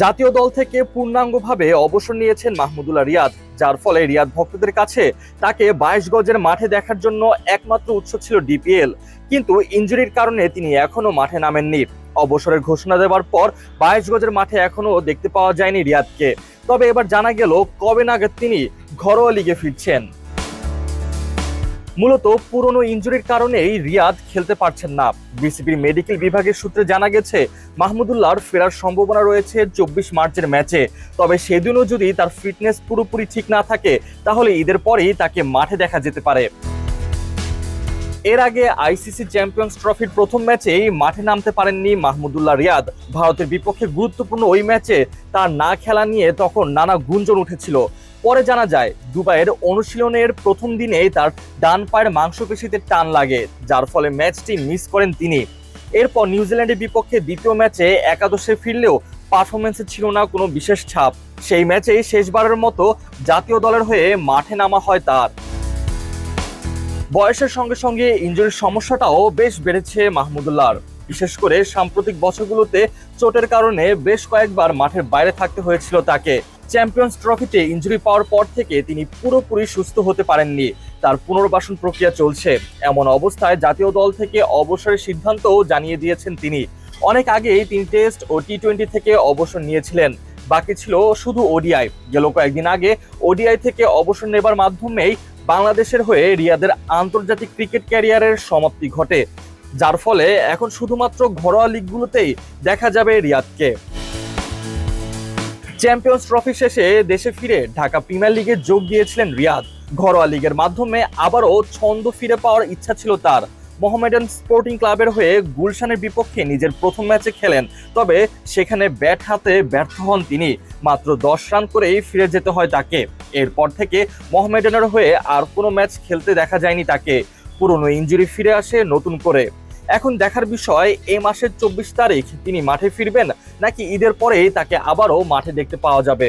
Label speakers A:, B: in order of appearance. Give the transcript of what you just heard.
A: জাতীয় দল থেকে পূর্ণাঙ্গভাবে অবসর নিয়েছেন মাহমুদুল্লাহ রিয়াদ, যার ফলে রিয়াদ ভক্তদের কাছে তাকে বাইশ গজের মাঠে দেখার জন্য একমাত্র উৎস ছিল ডিপিএল। কিন্তু ইঞ্জুরির কারণে তিনি এখনও মাঠে নামেননি। অবসরের ঘোষণা দেওয়ার পর বাইশ গজের মাঠে এখনও দেখতে পাওয়া যায়নি রিয়াদকে। তবে এবার জানা গেল কবে নাগাদ তিনি ঘরোয়া লিগে ফিরছেন। মূলত পুরনো ইঞ্জুরির কারণেই রিয়াদ খেলতে পারছেন না। বিসিবির মেডিকেল বিভাগের সূত্রে জানা গেছে, মাহমুদুল্লাহর ফেরার সম্ভাবনা রয়েছে চব্বিশ মার্চের ম্যাচে। তবে সেদিনও যদি তার ফিটনেস পুরোপুরি ঠিক না থাকে, তাহলে ঈদের পরেই তাকে মাঠে দেখা যেতে পারে। এর আগে আইসিসি চ্যাম্পিয়ন্স ট্রফির প্রথম ম্যাচেই মাঠে নামতে পারেননি মাহমুদুল্লাহ রিয়াদ। ভারতের বিপক্ষে গুরুত্বপূর্ণ ওই ম্যাচে তার না খেলা নিয়ে তখন নানা গুঞ্জন উঠেছিল। পরে জানা যায়, দুবাইয়ের অনুশীলনের প্রথম দিনেই তার ডান পায়ের মাংসপেশিতে টান লাগে, যার ফলে ম্যাচটি মিস করেন তিনি। এরপর নিউজিল্যান্ডের বিপক্ষে দ্বিতীয় ম্যাচে একাদশে ফিরলেও পারফরমেন্সে ছিল না কোনো বিশেষ ছাপ। সেই ম্যাচেই শেষবারের মতো জাতীয় দলের হয়ে মাঠে নামা হয় তার। বয়সের সঙ্গে সঙ্গে ইঞ্জুরির সমস্যাটাও বেশ বেড়েছে মাহমুদুল্লাহর। বিশেষ করে সাম্প্রতিক বছরগুলোতে চোটের কারণে বেশ কয়েকবার মাঠের বাইরে থাকতে হয়েছিল তাকে। চ্যাম্পিয়ন্স ট্রফিতে ইঞ্জুরি পাওয়ার পর থেকে তিনি পুরোপুরি সুস্থ হতে পারেননি। তার পুনর্বাসন প্রক্রিয়া চলছে। এমন অবস্থায় জাতীয় দল থেকে অবসরের সিদ্ধান্তও জানিয়ে দিয়েছেন তিনি। অনেক আগেই তিনি টেস্ট ও টি টোয়েন্টি থেকে অবসর নিয়েছিলেন। বাকি ছিল শুধু ওডিআই। গেল কয়েকদিন আগে ওডিআই থেকে অবসর নেবার মাধ্যমেই বাংলাদেশের হয়ে রিয়াদের আন্তর্জাতিক ক্রিকেট ক্যারিয়ারের সমাপ্তি ঘটে, যার ফলে এখন শুধুমাত্র ঘরোয়া লিগগুলোতেই দেখা যাবে রিয়াদকে। চ্যাম্পিয়ন্স ট্রফি শেষে দেশে ফিরে ঢাকা প্রিমিয়ার লিগে যোগ দিয়েছিলেন রিয়াদ। ঘরোয়া লিগের মাধ্যমে আবারও ছন্দ ফিরে পাওয়ার ইচ্ছা ছিল তার। মোহামেডান স্পোর্টিং ক্লাবের হয়ে গুলশানের বিপক্ষে নিজের প্রথম ম্যাচে খেলেন, তবে সেখানে ব্যাট হাতে ব্যর্থ হন তিনি। মাত্র দশ রান করেই ফিরে যেতে হয় তাকে। এরপর থেকে মোহামেডানের হয়ে আর কোনো ম্যাচ খেলতে দেখা যায়নি তাকে। পুরনো ইঞ্জুরি ফিরে আসে নতুন করে। এখন দেখার বিষয়, এ মাসের চব্বিশ তারিখ তিনি মাঠে ফিরবেন নাকি ঈদের পরেই তাকে আবারও মাঠে দেখতে পাওয়া যাবে?